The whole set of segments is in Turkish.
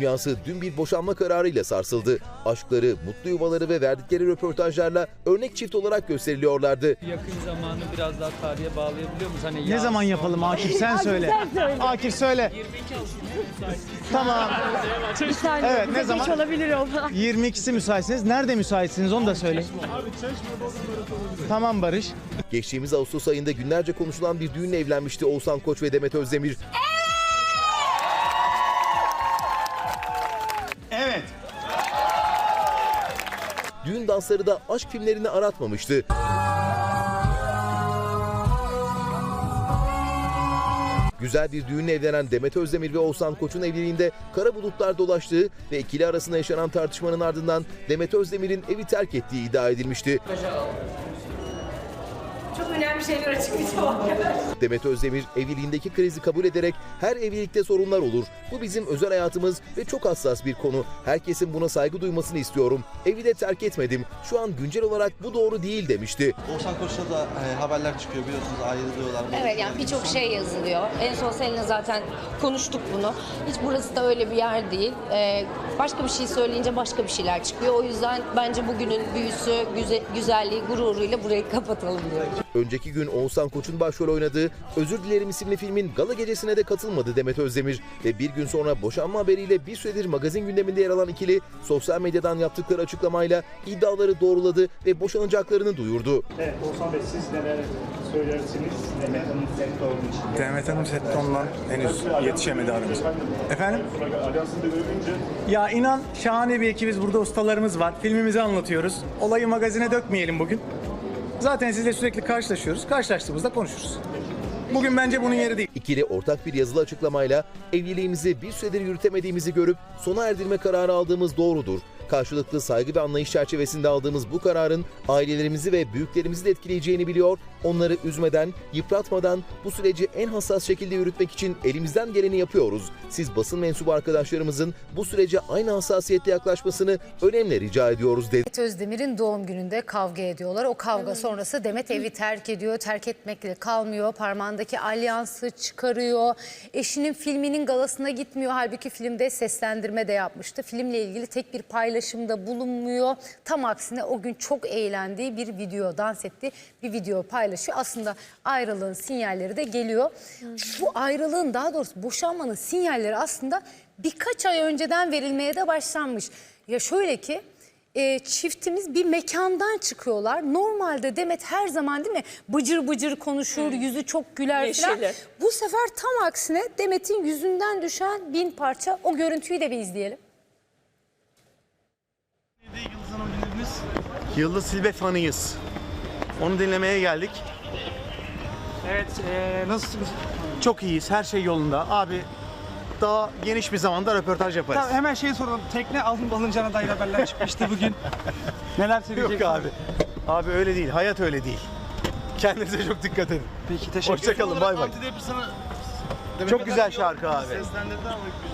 Dünyası dün bir boşanma kararıyla sarsıldı. Aşkları, mutlu yuvaları ve verdikleri röportajlarla örnek çift olarak gösteriliyorlardı. Yakın zamanı biraz daha tarihe bağlayabiliyor muyuz? Hani Ne yaz, zaman yapalım Akif sen söyle. Akif söyle. Tamam. Bir saniye. Evet, ne bize zaman? Geç olabilir o. 22'si müsaitsiniz. Nerede müsaitsiniz onu da söyle. Tamam Barış. Geçtiğimiz Ağustos ayında günlerce konuşulan bir düğünle evlenmişti Oğuzhan Koç ve Demet Özdemir. Düğün dansları da aşk filmlerini aratmamıştı. Güzel bir düğünle evlenen Demet Özdemir ve Oğuzhan Koç'un evliliğinde kara bulutlar dolaştığı ve ikili arasında yaşanan tartışmanın ardından Demet Özdemir'in evi terk ettiği iddia edilmişti. Çok önemli şeyler açıklayacağım. Demet Özdemir evliliğindeki krizi kabul ederek her evlilikte sorunlar olur. Bu bizim özel hayatımız ve çok hassas bir konu. Herkesin buna saygı duymasını istiyorum. Evi de terk etmedim. Şu an güncel olarak bu doğru değil demişti. Oğuzhan Koç'ta da e, haberler çıkıyor biliyorsunuz ayrılıyorlar. Evet yani birçok şey yazılıyor. En son seninle zaten konuştuk bunu. Hiç burası da öyle bir yer değil. Ee, başka bir şey söyleyince başka bir şeyler çıkıyor. O yüzden bence bugünün büyüsü, güze- güzelliği, gururuyla burayı kapatalım diyorum. Önceki gün Oğuzhan Koç'un başrol oynadığı Özür Dilerim isimli filmin gala gecesine de katılmadı Demet Özdemir. Ve bir gün sonra boşanma haberiyle bir süredir magazin gündeminde yer alan ikili sosyal medyadan yaptıkları açıklamayla iddiaları doğruladı ve boşanacaklarını duyurdu. Evet, Oğuzhan Bey siz neler söylersiniz Demet Hanım sette olduğu için? Demet Hanım sette ondan henüz yetişemedi aramıza. Efendim? Ya inan şahane bir ekibiz. Burada ustalarımız var. Filmimizi anlatıyoruz. Olayı magazine dökmeyelim bugün. Zaten sizle sürekli karşılaşıyoruz. Karşılaştığımızda konuşuruz. Bugün bence bunun yeri değil. İkili ortak bir yazılı açıklamayla evliliğimizi bir süredir yürütemediğimizi görüp sona erdirme kararı aldığımız doğrudur. Karşılıklı saygı ve anlayış çerçevesinde aldığımız bu kararın ailelerimizi ve büyüklerimizi de etkileyeceğini biliyor. Onları üzmeden, yıpratmadan bu süreci en hassas şekilde yürütmek için elimizden geleni yapıyoruz. Siz basın mensubu arkadaşlarımızın bu sürece aynı hassasiyetle yaklaşmasını önemli rica ediyoruz dedi. Demet Özdemir'in doğum gününde kavga ediyorlar. O kavga sonrası Demet evi terk ediyor. Terk etmekle kalmıyor. Parmağındaki alyansı çıkarıyor. Eşinin filminin galasına gitmiyor. Halbuki filmde seslendirme de yapmıştı. Filmle ilgili tek bir paylaşımda bulunmuyor. Tam aksine o gün çok eğlendiği bir video, dans ettiği bir video paylaşıyor. Aslında ayrılığın sinyalleri de geliyor. Bu ayrılığın daha doğrusu boşanmanın sinyalleri aslında birkaç ay önceden verilmeye de başlanmış. Ya şöyle ki e, çiftimiz bir mekandan çıkıyorlar. Normalde Demet her zaman değil mi bıcır bıcır konuşur, yüzü çok güler falan. Neşeli. Bu sefer tam aksine Demet'in yüzünden düşen bin parça o görüntüyü de bir izleyelim. Yıldız Hanım dinlediniz. Yıldız Silbe fanıyız. Onu dinlemeye geldik. Evet, e, nasılsınız? Çok iyiyiz. Her şey yolunda. Abi daha geniş bir zamanda röportaj yaparız. Tamam, hemen şey soralım. Tekne alın alınacağına dair haberler çıkmıştı bugün. Neler söyleyeceksiniz? Yok abi. Abi öyle değil. Hayat öyle değil. Kendinize çok dikkat edin. Peki teşekkür Hoşçakalın. Bay bay. Çok güzel şarkı abi.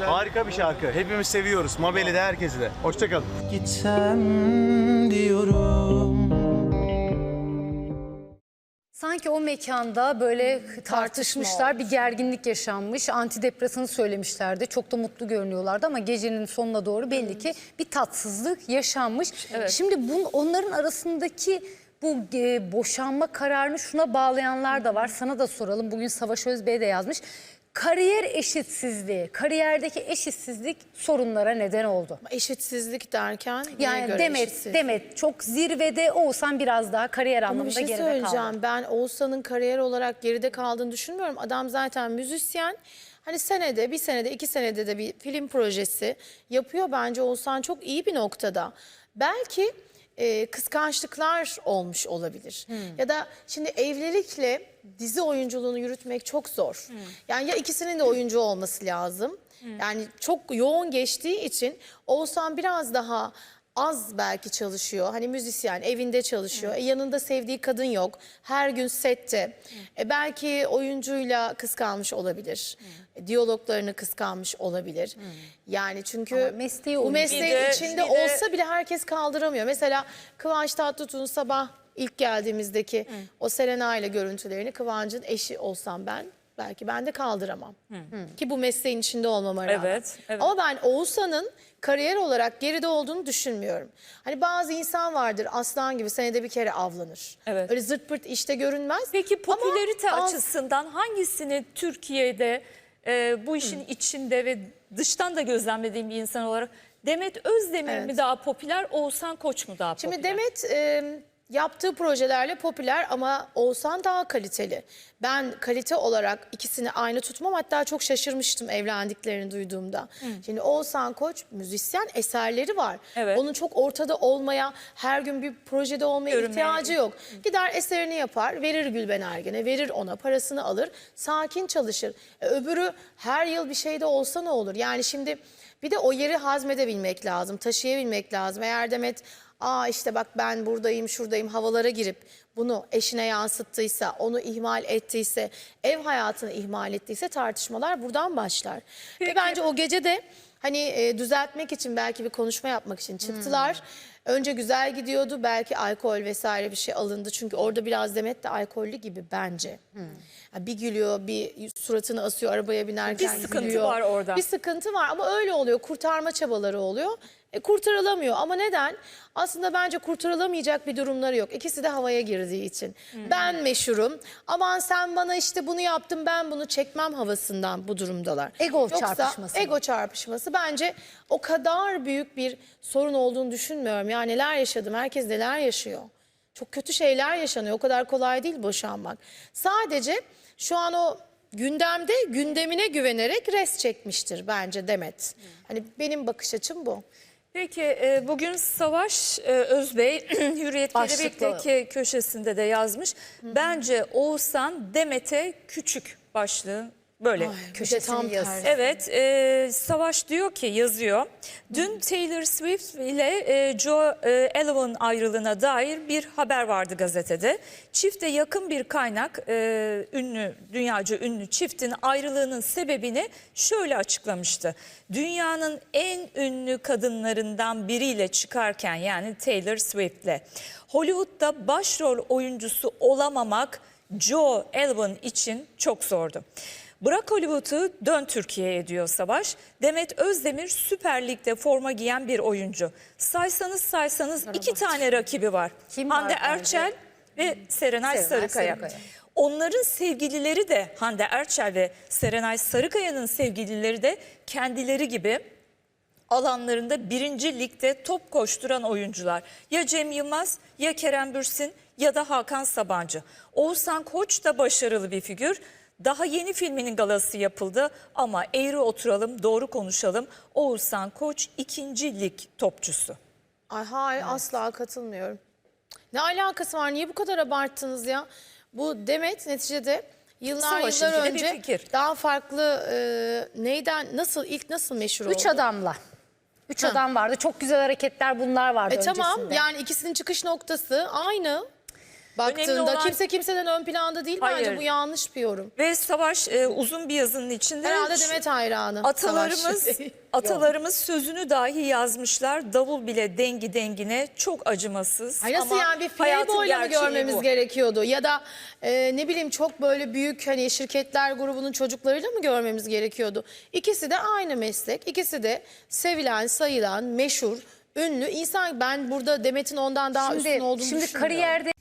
Harika bir şarkı. Hepimiz seviyoruz. Mabel'i de herkesi de. Hoşçakalın. Gitsem diyorum. Sanki o mekanda böyle tartışmışlar, bir gerginlik yaşanmış. Antidepresanı söylemişlerdi. Çok da mutlu görünüyorlardı ama gecenin sonuna doğru belli ki bir tatsızlık yaşanmış. Şimdi bun, onların arasındaki bu e, boşanma kararını şuna bağlayanlar da var. Sana da soralım. Bugün Savaş Özbey de yazmış. Kariyer eşitsizliği, kariyerdeki eşitsizlik sorunlara neden oldu. Eşitsizlik derken neye Yani göre Demet, eşitsizlik? Demet çok zirvede olsan biraz daha kariyer Ama bir anlamında şey geride söyleyeceğim. kaldın. Ben Oğuzhan'ın kariyer olarak geride kaldığını düşünmüyorum. Adam zaten müzisyen. Hani senede, bir senede, iki senede de bir film projesi yapıyor. Bence Oğuzhan çok iyi bir noktada. Belki e, kıskançlıklar olmuş olabilir. Ya da şimdi evlilikle dizi oyunculuğunu yürütmek çok zor. Yani ya ikisinin de oyuncu olması lazım. Yani çok yoğun geçtiği için Oğuzhan biraz daha az belki çalışıyor. Hani müzisyen evinde çalışıyor. E, yanında sevdiği kadın yok. Her gün sette. E, belki oyuncuyla kıskanmış olabilir. E, diyaloglarını kıskanmış olabilir. Yani çünkü Ama mesleği bu mesleğin de- içinde de- olsa bile herkes kaldıramıyor. Mesela Kıvanç Tatlıtuğ'un sabah ilk geldiğimizdeki o Selena ile görüntülerini Kıvanç'ın eşi olsam ben Belki ben de kaldıramam. Ki bu mesleğin içinde olmama rağmen. Evet, evet. Ama ben Oğuzhan'ın kariyer olarak geride olduğunu düşünmüyorum. Hani bazı insan vardır aslan gibi senede bir kere avlanır. Evet. Öyle zırt pırt işte görünmez. Peki Ama popülerite az- açısından hangisini Türkiye'de e, bu işin içinde ve dıştan da gözlemlediğim bir insan olarak Demet Özdemir mi Evet. daha popüler, Oğuzhan Koç mu daha Şimdi popüler? Demet e, yaptığı projelerle popüler ama Oğuzhan daha kaliteli. Ben kalite olarak ikisini aynı tutmam. Hatta çok şaşırmıştım evlendiklerini duyduğumda. Şimdi Oğuzhan Koç müzisyen eserleri var. Evet. Onun çok ortada olmaya, her gün bir projede olmaya Görünmeye- ihtiyacı yok. Gider eserini yapar, verir Gülben Ergen'e, verir ona, parasını alır, sakin çalışır. E, öbürü her yıl bir şeyde olsa ne olur? Yani şimdi bir de o yeri hazmedebilmek lazım, taşıyabilmek lazım. Eğer Demet, aa işte bak ben buradayım, şuradayım havalara girip bunu eşine yansıttıysa, onu ihmal ettiyse, ev hayatını ihmal ettiyse tartışmalar buradan başlar. Ve bence o gece de hani e, düzeltmek için belki bir konuşma yapmak için çıktılar. Önce güzel gidiyordu belki alkol vesaire bir şey alındı. Çünkü orada biraz Demet de alkollü gibi bence. Ya bir gülüyor, bir suratını asıyor arabaya binerken Bir sıkıntı gülüyor. var orada. Bir sıkıntı var ama öyle oluyor. Kurtarma çabaları oluyor. E, kurtarılamıyor ama neden? Aslında bence kurtarılamayacak bir durumları yok. İkisi de havaya girdiği için. Ben meşhurum. Aman sen bana işte bunu yaptın ben bunu çekmem havasından bu durumdalar. Ego Yoksa çarpışması mı? Ego çarpışması bence o kadar büyük bir sorun olduğunu düşünmüyorum. Ya neler yaşadım herkes neler yaşıyor. Çok kötü şeyler yaşanıyor. O kadar kolay değil boşanmak. Sadece şu an o gündemde gündemine güvenerek res çekmiştir bence Demet. Hani benim bakış açım bu. Peki e, bugün Savaş e, Özbey Hürriyet. Kelebek'teki köşesinde de yazmış. Bence Oğuzhan Demet'e küçük başlığı böyle. Köşesinin tam tersi. Evet, e, Savaş diyor ki yazıyor. Dün Taylor Swift ile e, Joe e, Alwyn ayrılığına dair bir haber vardı gazetede. Çifte yakın bir kaynak, e, ünlü, dünyaca ünlü çiftin ayrılığının sebebini şöyle açıklamıştı. Dünyanın en ünlü kadınlarından biriyle çıkarken yani Taylor Swift'le Hollywood'da başrol oyuncusu olamamak Joe Alwyn için çok zordu. Bırak Hollywood'u dön Türkiye'ye diyor Savaş. Demet Özdemir Süper Lig'de forma giyen bir oyuncu. Saysanız saysanız iki tane rakibi var. Kim var Hande bence? Erçel ve Serenay, Serenay Sarıkaya. Sarıkaya. Onların sevgilileri de Hande Erçel ve Serenay Sarıkaya'nın sevgilileri de kendileri gibi alanlarında birinci ligde top koşturan oyuncular. Ya Cem Yılmaz ya Kerem Bürsin ya da Hakan Sabancı. Oğuzhan Koç da başarılı bir figür. Daha yeni filminin galası yapıldı ama eğri oturalım doğru konuşalım. Oğuzhan Koç ikinci lig topçusu. Ay hayır asla katılmıyorum. Ne alakası var? Niye bu kadar abarttınız ya? Bu Demet neticede yıllar Savaşıncı yıllar bir önce fikir. daha farklı e, neyden nasıl ilk nasıl meşhur oldu? Üç adamla. Üç adam vardı. Çok güzel hareketler bunlar vardı E tamam öncesinde. yani ikisinin çıkış noktası aynı. Baktığında olan- kimse kimseden ön planda değil bence Hayır. bu yanlış bir yorum. Ve Savaş e, uzun bir yazının içinde Herhalde Demet hayranı. Atalarımız atalarımız sözünü dahi yazmışlar. Davul bile dengi dengine çok acımasız. Ay nasıl ama yani bir Playboy'la mı görmemiz bu. gerekiyordu? Ya da e, ne bileyim çok böyle büyük hani şirketler grubunun çocuklarıyla mı görmemiz gerekiyordu? İkisi de aynı meslek. ikisi de sevilen, sayılan, meşhur, ünlü insan. Ben burada Demet'in ondan daha Şimdi, üstün olduğunu şimdi düşünmüyorum. kariyerde